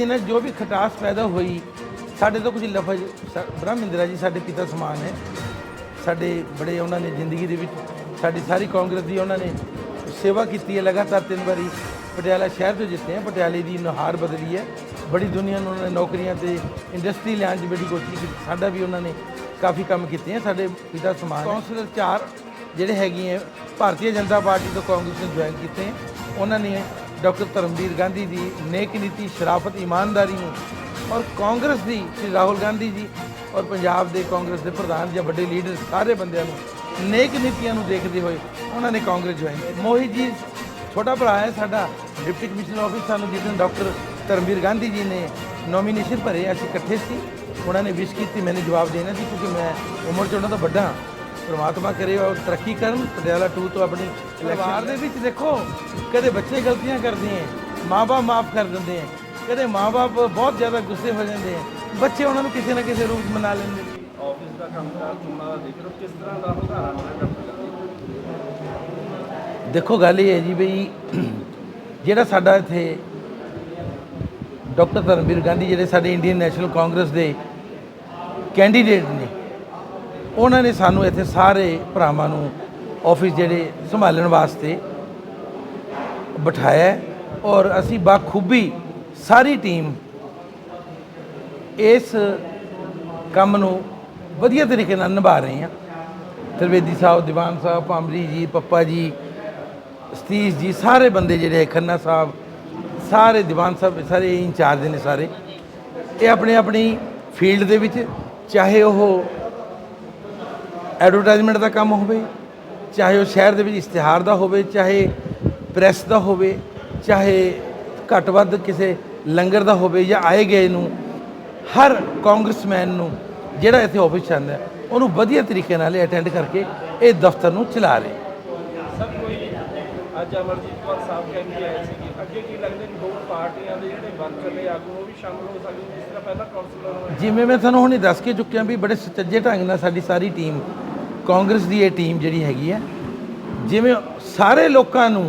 ਦਿਨਾਂ 'ਚ ਜੋ ਵੀ ਖਟਾਸ ਪੈਦਾ ਹੋਈ, ਸਾਡੇ ਤੋਂ ਕੁਝ ਲਫ਼ਜ਼ ਬ੍ਰਹਮ ਇੰਦਰਾ ਜੀ, ਸਾਡੇ ਪਿਤਾ ਸਮਾਨ ਹੈ। ਸਾਡੇ ਬੜੇ ਉਹਨਾਂ ਨੇ ਜ਼ਿੰਦਗੀ ਦੇ ਵਿੱਚ, ਸਾਡੀ ਸਾਰੀ ਕਾਂਗਰਸ ਦੀ ਉਹਨਾਂ ਨੇ ਸੇਵਾ ਕੀਤੀ ਹੈ, ਲਗਾਤਾਰ ਤਿੰਨ ਵਾਰੀ ਪਟਿਆਲਾ ਸ਼ਹਿਰ ਤੋਂ ਜਿੱਤੇ ਹੈ, ਪਟਿਆਲੇ ਦੀ ਨੁਹਾਰ ਬਦਲੀ ਹੈ। ਬੜੀ ਦੁਨੀਆ ਨੂੰ ਉਹਨਾਂ ਨੇ ਨੌਕਰੀਆਂ ਤੇ ਇੰਡਸਟਰੀ ਲਿਆਉਣ ਦੀ ਬੜੀ ਕੋਸ਼ਿਸ਼ ਕੀਤੀ, ਸਾਡਾ ਵੀ ਉਹਨਾਂ ਨੇ ਕਾਫੀ ਕੰਮ ਕੀਤੇ ਹੈ, ਸਾਡੇ ਪਿਤਾ ਸਮਾਨ ਕਾਉਂਸਲਰ ਚਾਰ ਜਿਹੜੇ ਹੈਗੇ ਹੈ, ਭਾਰਤੀ ਜਨਤਾ ਪਾਰਟੀ ਤੋਂ ਕਾਂਗਰਸ ਨੂੰ ਜੁਆਇਨ ਕੀਤੇ ਉਹਨਾਂ ਨੇ ਡਾਕਟਰ ਧਰਮਵੀਰ ਗਾਂਧੀ ਦੀ ਨੇਕ ਨੀਤੀ, ਸ਼ਰਾਫਤ, ਇਮਾਨਦਾਰੀ ਨੂੰ ਔਰ ਕਾਂਗਰਸ ਦੀ ਸ਼੍ਰੀ ਰਾਹੁਲ ਗਾਂਧੀ ਜੀ ਔਰ ਪੰਜਾਬ ਦੇ ਕਾਂਗਰਸ ਦੇ ਪ੍ਰਧਾਨ ਜਾਂ ਵੱਡੇ ਲੀਡਰ ਸਾਰੇ ਬੰਦਿਆਂ ਨੂੰ ਨੇਕ ਨੀਤੀਆਂ ਨੂੰ ਦੇਖਦੇ ਹੋਏ ਉਹਨਾਂ ਨੇ ਕਾਂਗਰਸ ਜੁਆਇਨ ਕੀਤੀ। ਮੋਹਿਤ ਜੀ, ਛੋਟਾ ਭਰਾ ਹੈ ਸਾਡਾ, ਡਿਪਟੀ ਕਮਿਸ਼ਨਰ ਆਫਿਸ ਸਾਨੂੰ ਜਿਸ ਦਿਨ ਡਾਕਟਰ ਧਰਮਵੀਰ ਗਾਂਧੀ ਜੀ ਨੇ ਨੋਮੀਨੇਸ਼ਨ ਭਰੇ, ਅਸੀਂ ਇਕੱਠੇ ਸੀ। ਉਹਨਾਂ ਨੇ ਵਿਸ਼ ਕੀਤੀ, ਮੈਨੂੰ ਜਵਾਬ ਦੇਣਾ ਸੀ ਕਿਉਂਕਿ ਮੈਂ ਉਮਰ 'ਚ ਉਹਨਾਂ ਤੋਂ ਵੱਡਾ ਹਾਂ। ਪ੍ਰਮਾਤਮਾ ਕਰੇ ਉਹ ਤਰੱਕੀ ਕਰਨ ਪਟਿਆਲਾ 2 ਤੋਂ ਆਪਣੀ ਪਰਿਵਾਰ ਦੇ ਵਿੱਚ ਦੇਖੋ ਕਦੇ ਬੱਚੇ ਗਲਤੀਆਂ ਕਰਦੇ ਹੈ ਮਾਪੇ ਮਾਫ ਕਰ ਦਿੰਦੇ ਹੈ ਕਦੇ ਮਾਪੇ ਬਹੁਤ ਜ਼ਿਆਦਾ ਗੁੱਸੇ ਹੋ ਜਾਂਦੇ ਹੈ ਬੱਚੇ ਉਹਨਾਂ ਨੂੰ ਕਿਸੇ ਨਾ ਕਿਸੇ ਰੂਪ ਮਨਾ ਲੈਂਦੇ ਆਫਿਸ ਦਾ ਕੰਮਕਾਰ ਚੋਣਾਂ ਦਾ ਹੋ ਕਿਸ ਤਰ੍ਹਾਂ ਦਾ ਗਾਂਧੀ ਦੇਖੋ ਗੱਲ ਇਹ ਹੈ ਜੀ ਬਈ ਜਿਹੜਾ ਸਾਡਾ ਇੱਥੇ ਡਾਕਟਰ ਧਰਮਵੀਰ ਗਾਂਧੀ ਜਿਹੜੇ ਸਾਡੇ ਇੰਡੀਅਨ ਨੈਸ਼ਨਲ ਕਾਂਗਰਸ ਦੇ ਕੈਂਡੀਡੇਟ ਨੇ ਉਹਨਾਂ ਨੇ ਸਾਨੂੰ ਇੱਥੇ ਸਾਰੇ ਭਰਾਵਾਂ ਨੂੰ ਆਫਿਸ ਜਿਹੜੇ ਸੰਭਾਲਣ ਵਾਸਤੇ ਬਿਠਾਇਆ ਔਰ ਅਸੀਂ ਬਾਖੂਬੀ ਸਾਰੀ ਟੀਮ ਇਸ ਕੰਮ ਨੂੰ ਵਧੀਆ ਤਰੀਕੇ ਨਾਲ ਨਿਭਾ ਰਹੇ ਹਾਂ। ਤ੍ਰਿਵੇਦੀ ਸਾਹਿਬ, ਦੀਵਾਨ ਸਾਹਿਬ, ਭਾਮਰੀ ਜੀ, ਪੱਪਾ ਜੀ, ਸਤੀਸ਼ ਜੀ, ਸਾਰੇ ਬੰਦੇ ਜਿਹੜੇ ਖੰਨਾ ਸਾਹਿਬ, ਸਾਰੇ ਦੀਵਾਨ ਸਾਹਿਬ, ਸਾਰੇ ਇੰਚਾਰਜ ਨੇ ਸਾਰੇ। ਇਹ ਆਪਣੇ ਆਪਣੀ ਫੀਲਡ ਦੇ ਵਿੱਚ, ਚਾਹੇ ਉਹ ਐਡਵਰਟਾਈਜ਼ਮੈਂਟ ਦਾ ਕੰਮ ਹੋਵੇ ਚਾਹੇ ਉਹ ਸ਼ਹਿਰ ਦੇ ਵਿੱਚ ਇਸ਼ਤਿਹਾਰ ਦਾ ਹੋਵੇ ਚਾਹੇ ਪ੍ਰੈਸ ਦਾ ਹੋਵੇ ਚਾਹੇ ਘੱਟ ਵੱਧ ਕਿਸੇ ਲੰਗਰ ਦਾ ਹੋਵੇ ਜਾਂ ਆਏ ਗਏ ਨੂੰ ਹਰ ਕਾਂਗਰਸਮੈਨ ਨੂੰ ਜਿਹੜਾ ਇੱਥੇ ਆਫਿਸ ਹੈ, ਉਹਨੂੰ ਵਧੀਆ ਤਰੀਕੇ ਨਾਲ ਅਟੈਂਡ ਕਰਕੇ ਇਹ ਦਫ਼ਤਰ ਨੂੰ ਚਲਾ ਰਹੇ। ਸਰ ਕੋਈ ਅੱਜ ਅਮਰਜੀਤ ਕੌਰ ਸਾਹਿਬ ਕਹਿ ਕੇ ਆਏ ਸੀ ਕਿ ਅੱਗੇ ਕੀ ਲੱਗਦਾ ਕਿ ਦੋ ਪਾਰਟੀਆਂ ਦੇ ਜਿਹੜੇ ਵਰਕਰ ਨੇ ਆਗੂ ਉਹ ਵੀ ਸ਼ਾਮਲ ਹੋ ਸਕਦੇ ਨੇ, ਜਿਸ ਤਰ੍ਹਾਂ ਪਹਿਲਾਂ ਕਾਉਂਸਲਰ ਹੋਏ। ਜਿਵੇਂ ਮੈਂ ਤੁਹਾਨੂੰ ਹੁਣੇ ਦੱਸ ਕੇ ਚੁੱਕਿਆ ਵੀ ਬੜੇ ਸੁਚੱਜੇ ਢੰਗ ਨਾਲ ਸਾਡੀ ਸਾਰੀ ਟੀਮ ਕਾਂਗਰਸ ਦੀ ਇਹ ਟੀਮ ਜਿਹੜੀ ਹੈਗੀ ਹੈ ਜਿਵੇਂ ਸਾਰੇ ਲੋਕਾਂ ਨੂੰ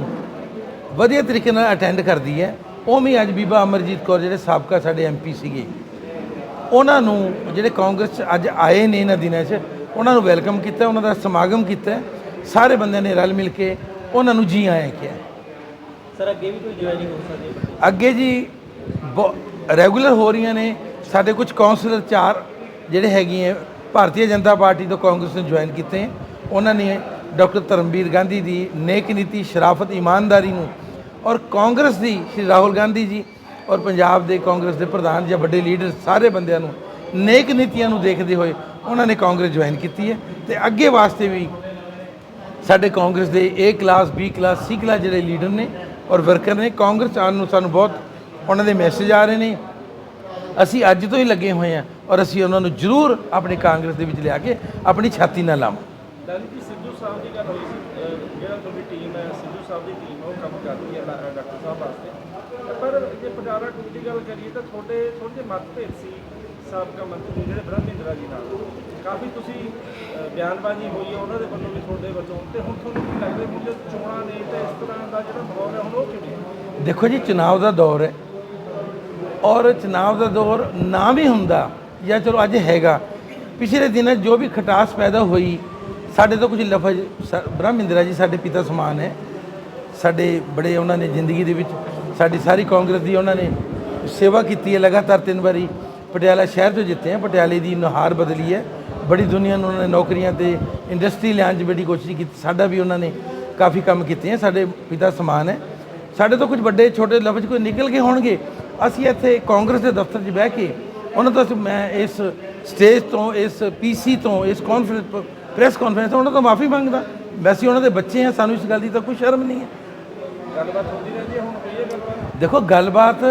ਵਧੀਆ ਤਰੀਕੇ ਨਾਲ ਅਟੈਂਡ ਕਰਦੀ ਹੈ ਉਵੇਂ ਅੱਜ ਬੀਬਾ ਅਮਰਜੀਤ ਕੌਰ ਜਿਹੜੇ ਸਾਬਕਾ ਸਾਡੇ ਐਮਪੀ ਸੀਗੇ ਉਹਨਾਂ ਨੂੰ ਜਿਹੜੇ ਕਾਂਗਰਸ 'ਚ ਅੱਜ ਆਏ ਨੇ ਇਹਨਾਂ ਦਿਨਾਂ 'ਚ ਉਹਨਾਂ ਨੂੰ ਵੈਲਕਮ ਕੀਤਾ ਉਹਨਾਂ ਦਾ ਸਮਾਗਮ ਕੀਤਾ ਸਾਰੇ ਬੰਦਿਆਂ ਨੇ ਰਲ ਮਿਲ ਕੇ ਉਹਨਾਂ ਨੂੰ ਜੀ ਆਇਆਂ ਕਿਹਾ। ਸਰ ਅੱਗੇ ਵੀ ਕੋਈ ਜੁਆਇਨਿੰਗ ਹੋ ਸਕਦੀ? ਹੈ ਅੱਗੇ ਜੀ ਰੈਗੂਲਰ ਹੋ ਰਹੀਆਂ ਨੇ ਸਾਡੇ ਕੁਝ ਕਾਉਂਸਲਰ ਚਾਰ ਜਿਹੜੇ ਹੈਗੇ ਭਾਰਤੀ ਜਨਤਾ ਪਾਰਟੀ ਤੋਂ ਕਾਂਗਰਸ ਨੂੰ ਜੁਆਇਨ ਕੀਤੇ ਹੈ। ਉਹਨਾਂ ਨੇ ਡਾਕਟਰ ਧਰਮਵੀਰ ਗਾਂਧੀ ਦੀ ਨੇਕ ਨੀਤੀ, ਸ਼ਰਾਫਤ, ਇਮਾਨਦਾਰੀ ਨੂੰ ਔਰ ਕਾਂਗਰਸ ਦੀ ਸ਼੍ਰੀ ਰਾਹੁਲ ਗਾਂਧੀ ਜੀ ਔਰ ਪੰਜਾਬ ਦੇ ਕਾਂਗਰਸ ਦੇ ਪ੍ਰਧਾਨ ਜਾਂ ਵੱਡੇ ਲੀਡਰ ਸਾਰੇ ਬੰਦਿਆਂ ਨੂੰ ਨੇਕ ਨੀਤੀਆਂ ਨੂੰ ਦੇਖਦੇ ਹੋਏ ਉਹਨਾਂ ਨੇ ਕਾਂਗਰਸ ਜੁਆਇਨ ਕੀਤੀ ਹੈ ਤੇ ਅੱਗੇ ਵਾਸਤੇ ਵੀ ਸਾਡੇ ਕਾਂਗਰਸ ਦੇ A class B class C class ਜਿਹੜੇ ਲੀਡਰ ਨੇ ਔਰ ਵਰਕਰ ਨੇ, ਕਾਂਗਰਸ ਆਉਣ ਨੂੰ ਸਾਨੂੰ ਬਹੁਤ ਉਹਨਾਂ ਦੇ ਮੈਸੇਜ ਆ ਰਹੇ ਨੇ ਅਸੀਂ ਅੱਜ ਤੋਂ ਹੀ ਲੱਗੇ ਹੋਏ ਹਾਂ ਔਰ ਅਸੀਂ ਉਹਨਾਂ ਨੂੰ ਜ਼ਰੂਰ ਆਪਣੇ ਕਾਂਗਰਸ ਦੇ ਵਿੱਚ ਲਿਆ ਕੇ ਆਪਣੀ ਛਾਤੀ ਨਾਲ ਲਾਵਾਂ। ਜੀ ਸਿੱਧੂ ਸਾਹਿਬ ਦੀ ਗੱਲ ਹੋਈ ਸੀ ਅਹ ਜਿਹੜਾ ਤੁਹਾਡੀ ਟੀਮ ਹੈ ਸਿੱਧੂ ਸਾਹਿਬ ਦੀ ਟੀਮ ਉਹ ਕੰਮ ਕਰਦੀ ਹੈ ਡਾ- ਡਾਕਟਰ ਸਾਹਿਬ ਵਾਸਤੇ। ਪਰ ਜੇ ਪਟਿਆਲਾ ਟੂ ਦੀ ਗੱਲ ਕਰੀਏ ਤਾਂ ਤੁਹਾਡੇ ਥੋੜੇ ਜਿਹੇ ਮਤਭੇਦ ਸੀ ਸਾਬਕਾ ਮੰਤਰੀ ਜਿਹੜੇ ਬ੍ਰਹਮਿੰਦਰਾ ਜੀ ਨਾਲ। ਕਾਫੀ ਤੁਸੀਂ ਅਹ ਬਿਆਨਬਾਜ਼ੀ ਹੋਈ ਹੈ ਉਹਨਾਂ ਦੇ ਵੱਲੋਂ ਵੀ ਤੁਹਾਡੇ ਵੱਲੋਂ। ਤੇ ਹੁਣ ਤੁਹਾਨੂੰ ਕੀ ਲੱਗਦਾ ਕਿ ਜੋ ਚੋਣਾਂ ਨੇ ਤੇ ਇਸ ਤਰ੍ਹਾਂ ਦਾ ਜਿਹੜਾ ਮਾਹੌਲ ਹੈ ਹੁਣ ਉਹ ਕਿਵੇਂ ਹੈ? ਦੇਖੋ ਜੀ ਚੁਣਾਵ ਦਾ ਦੌਰ ਹੈ। ਔਰ ਚੁਣਾਵ ਦਾ ਦੌਰ ਨਾ ਵੀ ਹੁੰਦਾ ਜਾਂ ਚਲੋ ਅੱਜ ਹੈਗਾ, ਪਿਛਲੇ ਦਿਨਾਂ ਜੋ ਵੀ ਖਟਾਸ ਪੈਦਾ ਹੋਈ, ਸਾਡੇ ਤੋਂ ਕੁਝ ਲਫ਼ਜ਼ ਸ- ਬ੍ਰਹਮ ਇੰਦਰਾ ਜੀ ਸਾਡੇ ਪਿਤਾ ਸਮਾਨ ਹੈ, ਸਾਡੇ ਬੜੇ ਉਹਨਾਂ ਨੇ ਜ਼ਿੰਦਗੀ ਦੇ ਵਿੱਚ ਸਾਡੀ ਸਾਰੀ ਕਾਂਗਰਸ ਦੀ ਉਹਨਾਂ ਨੇ ਸੇਵਾ ਕੀਤੀ ਹੈ ਲਗਾਤਾਰ ਤਿੰਨ ਵਾਰੀ, ਪਟਿਆਲਾ ਸ਼ਹਿਰ ਤੋਂ ਜਿੱਤੇ ਹੈ ਪਟਿਆਲੇ ਦੀ ਨੁਹਾਰ ਬਦਲੀ ਹੈ, ਬੜੀ ਦੁਨੀਆ ਨੂੰ ਉਹਨਾਂ ਨੇ ਨੌਕਰੀਆਂ ਤੇ ਇੰਡਸਟਰੀ ਲਿਆਉਣ 'ਚ ਬੜੀ ਕੋਸ਼ਿਸ਼ ਕੀਤੀ, ਸਾਡਾ ਵੀ ਉਹਨਾਂ ਨੇ ਕਾਫੀ ਕੰਮ ਕੀਤੇ ਹੈ ਸਾਡੇ ਪਿਤਾ ਸਮਾਨ ਹੈ, ਸਾਡੇ ਤੋਂ ਕੁਝ ਵੱਡੇ ਛੋਟੇ ਲਫ਼ਜ਼ ਕੋਈ ਨਿਕਲ ਕੇ ਹੋਣਗੇ ਅਸੀਂ ਇੱਥੇ ਕਾਂਗਰਸ ਦੇ ਦਫ਼ਤਰ 'ਚ ਬਹਿ ਕੇ ਉਹਨਾਂ ਤੋਂ ਮੈਂ ਇਸ ਸਟੇਜ ਤੋਂ, ਇਸ ਪੀਸੀ ਤੋਂ, ਇਸ ਕਾਨਫਰੰਸ ਪ੍ਰੈਸ ਕਾਨਫਰੰਸ ਤੋਂ ਉਹਨਾਂ ਤੋਂ ਮਾਫੀ ਮੰਗਦਾ। ਵੈਸੇ ਉਹਨਾਂ ਦੇ ਬੱਚੇ ਆ, ਸਾਨੂੰ ਇਸ ਗੱਲ ਦੀ ਤਾਂ ਕੋਈ ਸ਼ਰਮ ਨਹੀਂ ਹੈ। ਗੱਲਬਾਤ ਹੁੰਦੀ ਰਹਿੰਦੀ ਹੈ ਹੁਣ ਕੋਈ ਗੱਲਬਾਤ ਦੇਖੋ, ਗੱਲਬਾਤ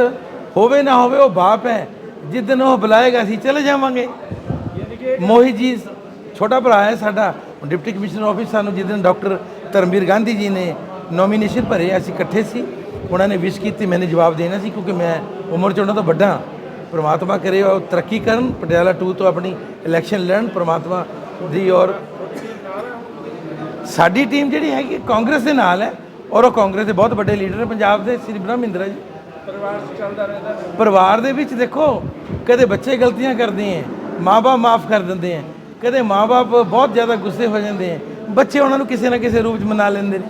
ਹੋਵੇ ਨਾ ਹੋਵੇ, ਉਹ ਬਾਪ ਹੈ। ਜਿੱਦਨ ਉਹ ਬੁਲਾਏਗਾ, ਅਸੀਂ ਚਲੇ ਜਾਵਾਂਗੇ। ਯਾਨੀ ਮੋਹਿਤ ਜੀ, ਛੋਟਾ ਭਰਾ ਹੈ ਸਾਡਾ। ਡਿਪਟੀ ਕਮਿਸ਼ਨਰ ਆਫਿਸ ਸਾਨੂੰ ਜਿੱਦਨ ਡਾਕਟਰ ਧਰਮਵੀਰ ਗਾਂਧੀ ਜੀ ਨੇ ਨੋਮੀਨੇਸ਼ਨ ਭਰੇ, ਅਸੀਂ ਇਕੱਠੇ ਸੀ। ਉਹਨਾਂ ਨੇ ਵਿਸ਼ ਕੀਤੀ ਮੈंने ਜਵਾਬ ਦੇਣਾ ਸੀ ਕਿਉਂਕਿ ਮੈਂ ਉਮਰ 'ਚ ਉਹਨਾਂ ਤੋਂ ਵੱਡਾ ਪ੍ਰਮਾਤਮਾ ਕਰੇ ਉਹ ਤਰੱਕੀ ਕਰਨ ਪਟਿਆਲਾ 2 ਤੋਂ ਆਪਣੀ ਇਲੈਕਸ਼ਨ ਲੜਨ ਪ੍ਰਮਾਤਮਾ ਦੀ ਔਰ ਸਾਡੀ ਟੀਮ ਜਿਹੜੀ ਹੈਗੀ ਕਾਂਗਰਸ ਦੇ ਨਾਲ ਹੈ ਔਰ ਉਹ ਕਾਂਗਰਸ ਦੇ ਬਹੁਤ ਵੱਡੇ ਲੀਡਰ ਹੈ ਪੰਜਾਬ ਦੇ ਸ੍ਰੀ ਬ੍ਰਹਮ ਇੰਦਰਾ ਜੀ। ਪਰਿਵਾਰ 'ਚ ਚੱਲਦਾ ਰਹਿੰਦਾ। ਪਰਿਵਾਰ ਦੇ ਵਿੱਚ ਦੇਖੋ ਕਦੇ ਬੱਚੇ ਗਲਤੀਆਂ ਕਰਦੇ ਹੈ ਮਾਪੇ ਮਾਫ ਕਰ ਦਿੰਦੇ ਹੈ ਕਦੇ ਮਾਪੇ ਬਹੁਤ ਜ਼ਿਆਦਾ ਗੁੱਸੇ ਹੋ ਜਾਂਦੇ ਹੈ ਬੱਚੇ ਉਹਨਾਂ ਨੂੰ ਕਿਸੇ ਨਾ ਕਿਸੇ ਰੂਪ 'ਚ ਮਨਾ ਲੈਂਦੇ ਨੇ।